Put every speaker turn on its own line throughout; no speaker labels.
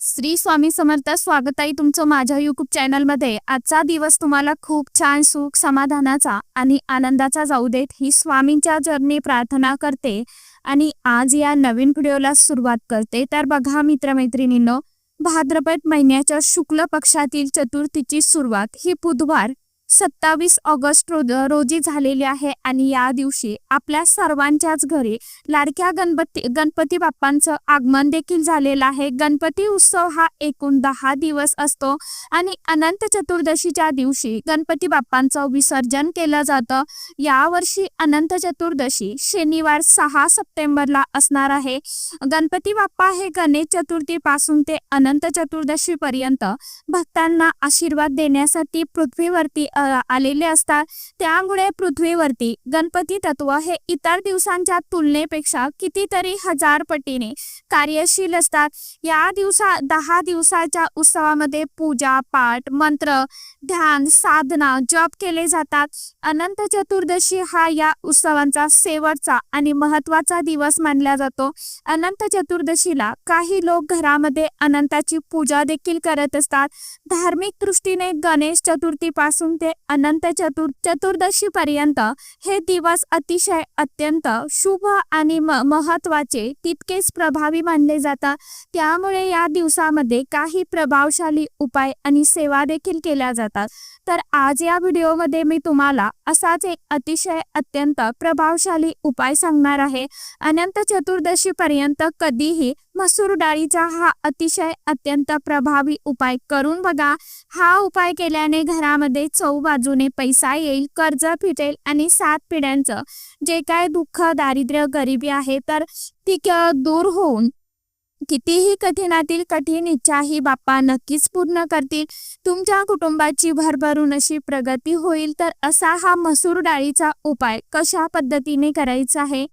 श्री स्वामी समर्थ स्वागत आहे तुमचं माझ्या युट्यूब चॅनलमध्ये आजचा दिवस तुम्हाला खूप छान सुख समाधानाचा आणि आनंदाचा जाऊ देत. ही स्वामींच्या जर्नी प्रार्थना करते आणि आज या नवीन व्हिडिओला सुरुवात करते. तर बघा मित्रमैत्रिणींनो भाद्रपद महिन्याच्या शुक्ल पक्षातील चतुर्थीची सुरुवात. ही बुधवार सत्तावीस ऑगस्ट रोज रोजी झालेली आहे आणि या दिवशी आपल्या सर्वांच्याच घरी लाडक्या गणपती गणपती बाप्पांचं आगमन देखील झालेलं आहे. गणपती उत्सव हा एकूण दहा दिवस असतो आणि अनंत चतुर्दशीच्या दिवशी गणपती बाप्पांचं विसर्जन केलं जातं. यावर्षी अनंत चतुर्दशी शनिवार सहा सप्टेंबरला असणार आहे. गणपती बाप्पा हे गणेश चतुर्थीपासून ते अनंत चतुर्दशी पर्यंत भक्तांना आशीर्वाद देण्यासाठी पृथ्वीवरती आलेले असतात. त्यामुळे पृथ्वीवरती गणपती तत्व हे इतर दिवसांच्या तुलनेपेक्षा कितीतरी हजार पटीने कार्यशील असतात. या दिवसा दहा दिवसाच्या उत्सवामध्ये पूजा पाठ मंत्र ध्यान साधना जप केले जातात. अनंत चतुर्दशी हा या उत्सवांचा शेवटचा आणि महत्त्वाचा दिवस मानला जातो. अनंत चतुर्दशीला काही लोक घरामध्ये अनंताची पूजा देखील करत असतात. धार्मिक दृष्टीने गणेश चतुर्थी पासून ते अनंत चतुर चतुर्दशी पर्यंत हे दिवस अतिशय अत्यंत शुभ आणि म- महत्त्वाचे तितकेच प्रभावी मानले जातात. त्यामुळे या दिवसामध्ये काही प्रभावशाली उपाय आणि सेवा देखील केल्या जातात. तर आज या व्हिडिओमध्ये मी तुम्हाला असाच एक अतिशय अत्यंत प्रभावशाली उपाय सांगणार आहे. अनंत चतुर्दशी पर्यंत कधीही मसूर डाळीचा हा अतिशय अत्यंत प्रभावी उपाय करून बघा. हा उपाय केल्याने घरामध्ये चौ बाजूने पैसा येईल कर्ज फिटेल आणि सात पिढ्यांचं जे काय दुःख दारिद्र्य गरिबी आहे तर ती क- दूर होऊन कितीही कठीणातील कठीण इच्छा ही बाप्पा नक्कीच पूर्ण करतील. तुमच्या कुटुंबाची भरभरून अशी प्रगती होईल तर असा हा मसूर डाळीचा उपाय कशा पद्धतीने करायचा आहे?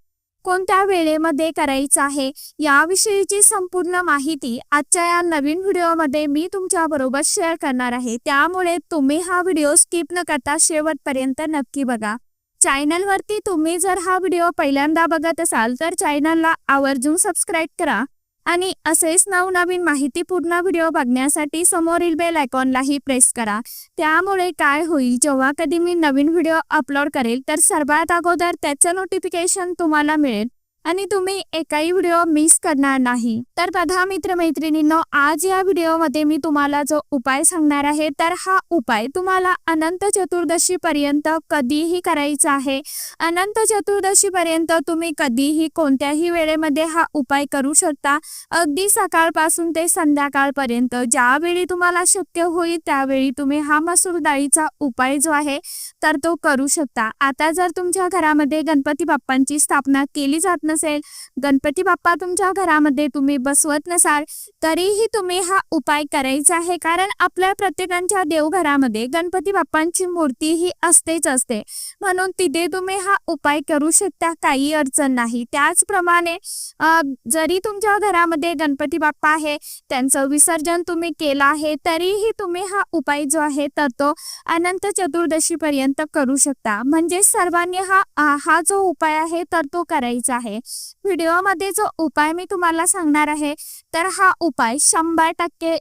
कोणत्या वेळेमध्ये करायचं आहे? याविषयीची संपूर्ण माहिती आजच्या या नवीन व्हिडिओमध्ये मी तुमच्या बरोबर शेअर करणार आहे. त्यामुळे तुम्ही हा व्हिडिओ स्किप न करता शेवटपर्यंत नक्की बघा. चॅनलवरती तुम्ही जर हा व्हिडिओ पहिल्यांदा बघत असाल तर चॅनलला आवर्जून सबस्क्राईब करा. आणि असेच नवनवीन माहितीपूर्ण व्हिडिओ बघण्यासाठी समोरील बेल आयकॉनलाही प्रेस करा. त्यामुळे काय होईल जेव्हा कधी मी नवीन व्हिडिओ अपलोड करेल तर सर्वात अगोदर त्याचं नोटिफिकेशन तुम्हाला मिळेल. आणि तुम्ही एकाही व्हिडिओ मिस करणार नाही. तर बघा मित्रमैत्रिणींनो आज या व्हिडिओमध्ये मी तुम्हाला जो उपाय सांगणार आहे तर हा उपाय तुम्हाला अनंत चतुर्दशी पर्यंत कधीही करायचा आहे. अनंत चतुर्दशी पर्यंत तुम्ही कधीही कोणत्याही वेळेमध्ये हा उपाय करू शकता. अगदी सकाळपासून ते संध्याकाळपर्यंत ज्यावेळी तुम्हाला शक्य होईल त्यावेळी तुम्ही हा मसूर डाळीचा उपाय जो आहे तर तो करू शकता. आता जर तुमच्या घरामध्ये गणपती बाप्पांची स्थापना केली जात नसेल गणपती बाप्पा तुमच्या घरामध्ये तुम्ही बसवत नसाल तरीही तुम्ही हा उपाय करायचा आहे. कारण आपल्या प्रत्येकांच्या देवघरामध्ये गणपती बाप्पांची मूर्ती ही असतेच असते. म्हणून तिथे तुम्ही हा उपाय करू शकता काही अडचण नाही. त्याचप्रमाणे जरी तुमच्या घरामध्ये गणपती बाप्पा आहे त्यांचं विसर्जन तुम्ही केलं आहे तरीही तुम्ही हा उपाय जो आहे तर तो अनंत चतुर्दशी पर्यंत करू शकता. म्हणजे सर्वांनी हा हा जो उपाय आहे तर तो करायचा आहे. व्हिडिओमध्ये जो उपाय मी तुम्हाला सांगणार आहे तर हा उपाय शंभर टक्के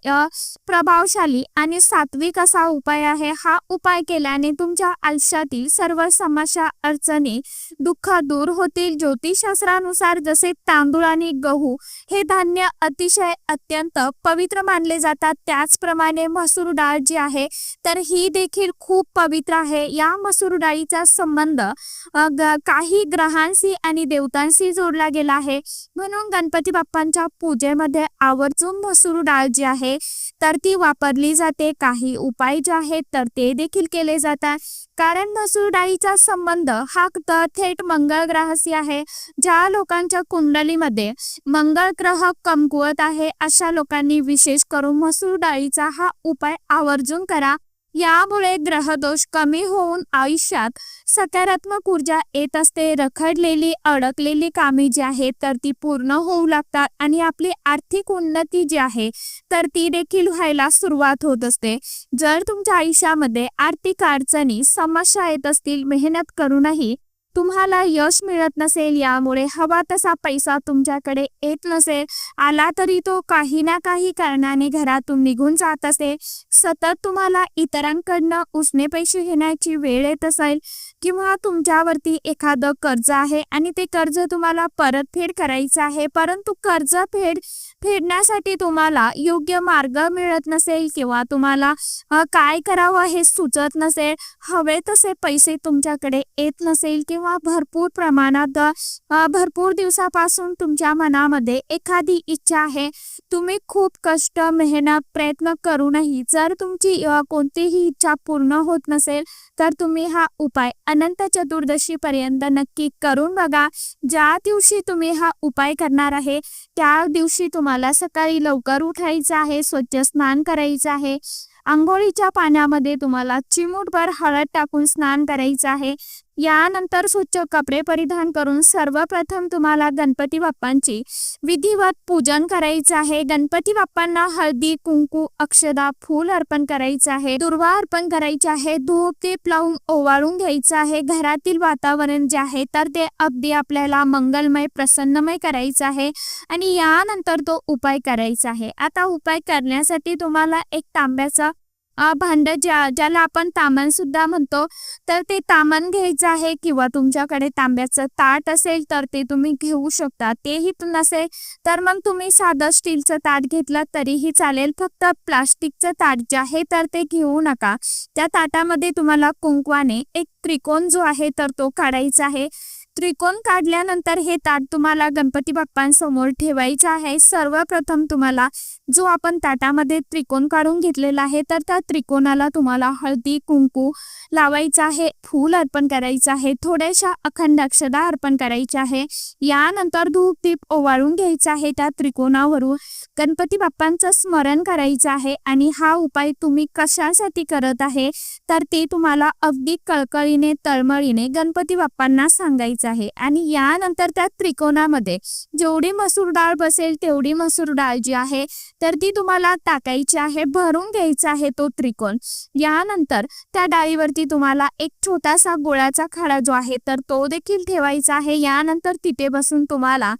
प्रभावशाली आणि सात्विक असा उपाय आहे. हा उपाय केल्याने तुमच्या आयुष्यातील सर्व समस्या अडचणी दुःख दूर होतील. ज्योतिषशास्त्रानुसार जसे तांदूळ आणि गहू हे धान्य अतिशय अत्यंत पवित्र मानले जातात. त्याचप्रमाणे मसूर डाळ जी आहे तर ही देखील खूप पवित्र आहे. या मसूर डाळीचा संबंध काही ग्रहांशी आणि देवतांशी जोडला गेला आहे. म्हणून गणपती बाप्पांच्या पूजेमध्ये आवर्जून मसूर डाळ जी आहे तर ती वापरली जाते. काही उपाय जे आहेत तर ते देखील केले जातात. कारण मसूर डाळीचा संबंध हा तर थेट मंगळ ग्रहाशी आहे. ज्या लोकांच्या कुंडलीमध्ये मंगळ ग्रह कमकुवत आहे अशा लोकांनी विशेष करून मसूर डाळीचा हा उपाय आवर्जून करा. यामुळे ग्रहदोष कमी होऊन आयुष्यात सकारात्मक ऊर्जा येत असते. रखडलेली अडकलेली कामे जी आहेत तर ती पूर्ण होऊ लागतात आणि आपली आर्थिक उन्नती जी आहे तर ती देखील व्हायला सुरुवात होत असते. जर तुमच्या आयुष्यामध्ये आर्थिक अडचणी समस्या येत असतील मेहनत करूनही तुम्हाला यश मिळत नसेल यामुळे हवा तसा पैसा तुमच्याकडे येत नसेल. आला तरी तो काही ना काही कारणाने घरातून निघून जात असेल सतत तुम्हाला इतरांकडनं उसने पैसे घेण्याची वेळ येत असेल किंवा तुमच्यावरती एखादं कर्ज आहे आणि ते कर्ज तुम्हाला परतफेड करायचं आहे परंतु कर्ज फेड फेडण्यासाठी तुम्हाला योग्य मार्ग मिळत नसेल किंवा तुम्हाला काय करावं हे सुचत नसेल. हवे तसे पैसे तुमच्याकडे येत नसेल किंवा भरपूर प्रमाणात भरपूर दिवसापासून तुमच्या मनामध्ये एखादी इच्छा आहे. तुम्ही खूप कष्ट मेहनत प्रयत्न करूनही जर तुमची कोणतीही इच्छा पूर्ण होत नसेल तर तुम्ही हा उपाय अनंत चतुर्दशी पर्यंत नक्की करून बघा. ज्या दिवशी तुम्ही हा उपाय करणार आहे त्या दिवशी तुम्हाला सकाळी लवकर उठायचं आहे स्वच्छ स्नान करायचं आहे. आंघोळीच्या पाण्यामध्ये तुम्हाला चिमूटभर हळद टाकून स्नान करायचं आहे. यानंतर स्वच्छ कपडे परिधान करून सर्वप्रथम तुम्हाला गणपती बाप्पांची विधिवत पूजन करायचं आहे. गणपती बाप्पांना हळदी कुंकू अक्षदा फूल अर्पण करायचं आहे. दुर्वा अर्पण करायचे आहे. धूप दीप लावून ओवाळून घ्यायचं आहे. घरातील वातावरण जे आहे तर ते अगदी आपल्याला मंगलमय प्रसन्नमय करायचं आहे आणि यानंतर तो उपाय करायचा आहे. आता उपाय करण्यासाठी तुम्हाला एक तांब्याचा भांड ज्या ज्याला आपण तामण सुद्धा म्हणतो तर ते तामण घ्यायचं आहे किंवा तुमच्याकडे तांब्याचं ताट असेल तर ते तुम्ही घेऊ शकता. तेही नसेल तर मग तुम्ही साधं स्टीलचं ताट घेतलं तरीही चालेल. फक्त प्लास्टिकचं ताट जे आहे तर ते घेऊ नका. त्या ताटामध्ये तुम्हाला कुंकवाने एक त्रिकोण जो आहे तर तो काढायचा आहे. त्रिकोण काढल्यानंतर हे ताट तुम्हाला गणपती बाप्पांसमोर ठेवायचं आहे. सर्वप्रथम तुम्हाला जो आपण ताटामध्ये त्रिकोण काढून घेतलेला आहे तर त्या त्रिकोणाला तुम्हाला हळदी कुंकू लावायचं आहे फूल अर्पण करायचं आहे थोड्याशा अखंड अक्षदा अर्पण करायच्या आहे. यानंतर धूप दीप ओवाळून घ्यायचा आहे. त्या त्रिकोणावरून गणपती बाप्पांचं स्मरण करायचं आहे आणि हा उपाय तुम्ही कशासाठी करत आहे तर ते तुम्हाला अगदी कळकळीने तळमळीने गणपती बाप्पांना सांगायचं आहे. आणि यानंतर त्या त्रिकोणामध्ये जेवढी मसूर डाळ बसेल तेवढी मसूर डाळ जी आहे तर ती तुम्हाला टाकायची आहे भरून घ्यायचा आहे तो त्रिकोण. यानंतर त्या डाळीवरती तुम्हाला एक छोटासा गोळ्याचा खडा जो आहे तर तो देखील ठेवायचा आहे. यानंतर तिथे बसून तुम्हाला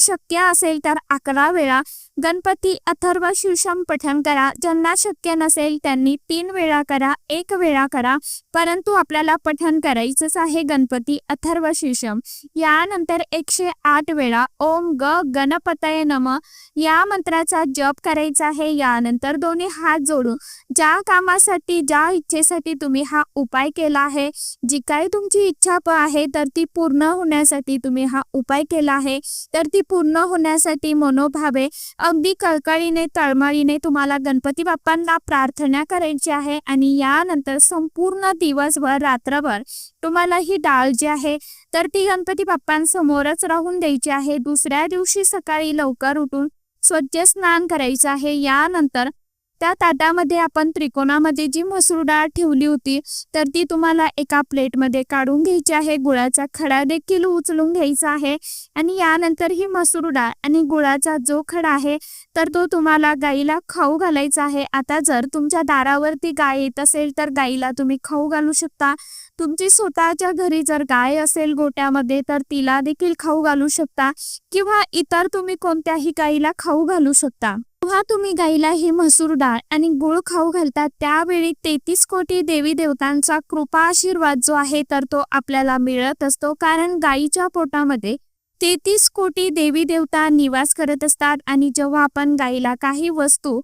शक्य असेल तर अकरा वेळा गणपती अथर्व शीर्षम पठण करा. ज्यांना शक्य नसेल त्यांनी तीन वेळा करा एक वेळा करा. परंतु आपल्याला पठण करायचंच आहे गणपती अथर्व शीर्षम यानंतर एकशे आठ वेळा ओम ग गणपतय नम. या मंत्राचा जप करायचा आहे. यानंतर दोन्ही हात जोडून ज्या कामासाठी ज्या इच्छेसाठी तुम्ही हा उपाय केला आहे जी काही तुमची इच्छा प आहे तर ती पूर्ण होण्यासाठी तुम्ही हा उपाय केला आहे तर ती पूर्ण होण्यासाठी मनोभावे अगदी कळकळीने तळमळीने तुम्हाला गणपती बाप्पांना प्रार्थना करायची आहे आणि यानंतर संपूर्ण दिवसभर रात्रभर तुम्हाला ही डाळ जी आहे तर ती गणपती बाप्पांसमोरच राहून द्यायची आहे. दुसऱ्या दिवशी सकाळी लवकर उठून स्वच्छ स्नान करायचं आहे. यानंतर त्या ताटामध्ये आपण त्रिकोणामध्ये जी मसूर डाळ ठेवली होती तर ती तुम्हाला एका प्लेटमध्ये काढून घ्यायची आहे. गुळाचा खडा देखील उचलून घ्यायचा आहे. आणि यानंतर ही मसूर डाळ आणि गुळाचा जो खडा आहे तर तो तुम्हाला गाईला खाऊ घालायचा आहे. आता जर तुमच्या दारावरती गाय येत असेल तर गाईला तुम्ही खाऊ घालू शकता. तुमची स्वतःच्या घरी जर गाय असेल गोट्यामध्ये तर तिला देखील खाऊ घालू शकता. किंवा इतर तुम्ही कोणत्याही गाईला खाऊ घालू शकता. जेव्हा तुम्ही गाईला ही मसूर डाळ आणि गुळ खाऊ घालता त्यावेळी तेहतीस कोटी देवी देवतांचा कृपा आशीर्वाद जो आहे तर तो आपल्याला मिळत असतो. कारण गाईच्या पोटामध्ये तेहतीस कोटी देवी देवता निवास करत असतात आणि जेव्हा आपण गाईला काही वस्तू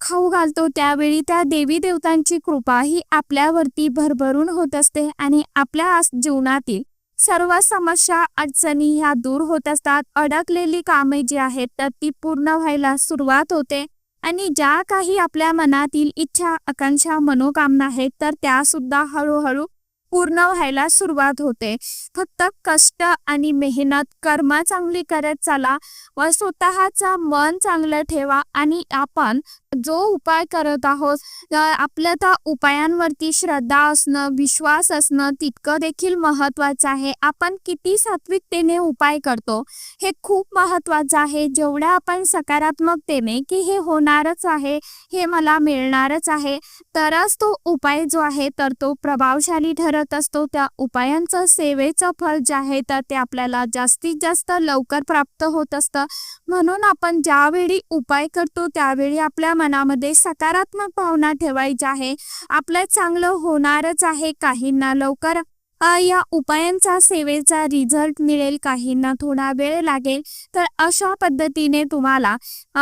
खाऊ घालतो त्यावेळी त्या देवी देवतांची कृपा ही आपल्यावरती भरभरून होत असते आणि आपल्या जीवनातील सर्व समस्या अडचणी ह्या दूर होत असतात. अडकलेली कामे जी आहेत तर ती पूर्ण व्हायला सुरुवात होते. आणि ज्या काही आपल्या मनातील इच्छा आकांक्षा मनोकामना आहेत तर त्या सुद्धा हळूहळू पूर्ण व्हायला सुरुवात होते. फक्त कष्ट आणि मेहनत कर्म चांगली करत चला व स्वतःचा मन चांगलं ठेवा आणि आपण जो उपाय करत आहोत आपल्या त्या उपायांवरती श्रद्धा असणं विश्वास असणं तितकं देखील महत्वाचं आहे. आपण किती सात्विकतेने उपाय करतो हे खूप महत्वाचं आहे. जेवढ्या आपण सकारात्मकतेने की हे होणारच आहे हे मला मिळणारच आहे तरच तो उपाय जो आहे तर तो प्रभावशाली ठरत करत असतो त्या उपायांचं सेवेचं फळ जे आहे तर ते आपल्याला जास्तीत जास्त लवकर प्राप्त होत असतं. म्हणून आपण ज्यावेळी उपाय करतो त्यावेळी आपल्या मनामध्ये सकारात्मक भावना ठेवायची आहे. आपलं चांगलं होणारच आहे काहींना लवकर या उपायांचा सेवेचा रिझल्ट मिळेल काहींना थोडा वेळ लागेल. तर अशा पद्धतीने तुम्हाला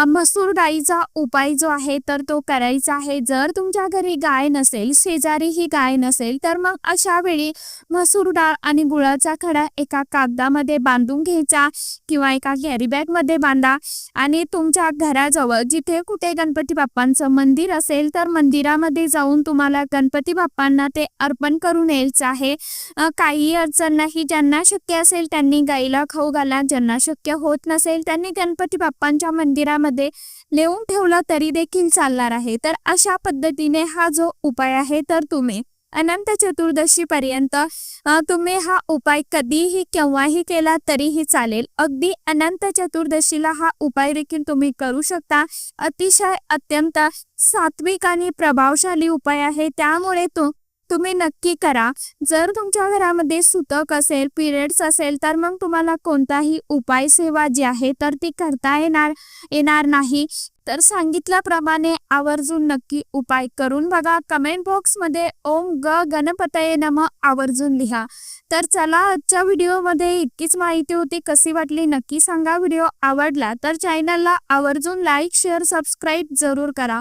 मसूर डाळीचा उपाय जो आहे तर तो करायचा आहे. जर तुमच्या घरी गाय नसेल शेजारी ही गाय नसेल तर मग अशा वेळी मसूर डाळ आणि गुळाचा खडा एका कागदामध्ये बांधून घ्यायचा किंवा एका कॅरीबॅगमध्ये बांधा. आणि तुमच्या घराजवळ जिथे कुठे गणपती बाप्पांचं मंदिर असेल तर मंदिरामध्ये जाऊन तुम्हाला गणपती बाप्पांना ते अर्पण करून यायचं आहे. काही अडचण नाही. ज्यांना शक्य असेल त्यांनी गाईला खाऊ घाला. ज्यांना शक्य होत नसेल त्यांनी गणपती बाप्पांच्या मंदिरामध्ये नेऊन ठेवलं तरी देखील चालणार आहे. तर अशा पद्धतीने हा जो उपाय आहे तर तुम्ही अनंत चतुर्दशी पर्यंत तुम्ही हा उपाय कधीही केव्हाही केला तरीही चालेल. अगदी अनंत चतुर्दशीला हा उपाय देखील तुम्ही करू शकता. अतिशय अत्यंत सात्विक आणि प्रभावशाली उपाय आहे. त्यामुळे तो तुम्ही नक्की करा. जर तुमच्या घरामध्ये सुतक असेल पिरियड्स असेल तर मग तुम्हाला कोणताही उपाय सेवा जी आहे तर ती करता येणार येणार नाही. तर सांगितल्याप्रमाणे आवर्जून नक्की उपाय करून बघा. कमेंट बॉक्समध्ये ओम ग गणपतये नम आवर्जून लिहा. तर चला आजच्या व्हिडिओमध्ये इतकीच माहिती होती. कशी वाटली नक्की सांगा. व्हिडिओ आवडला तर चॅनलला आवर्जून लाईक शेअर सबस्क्राईब जरूर करा.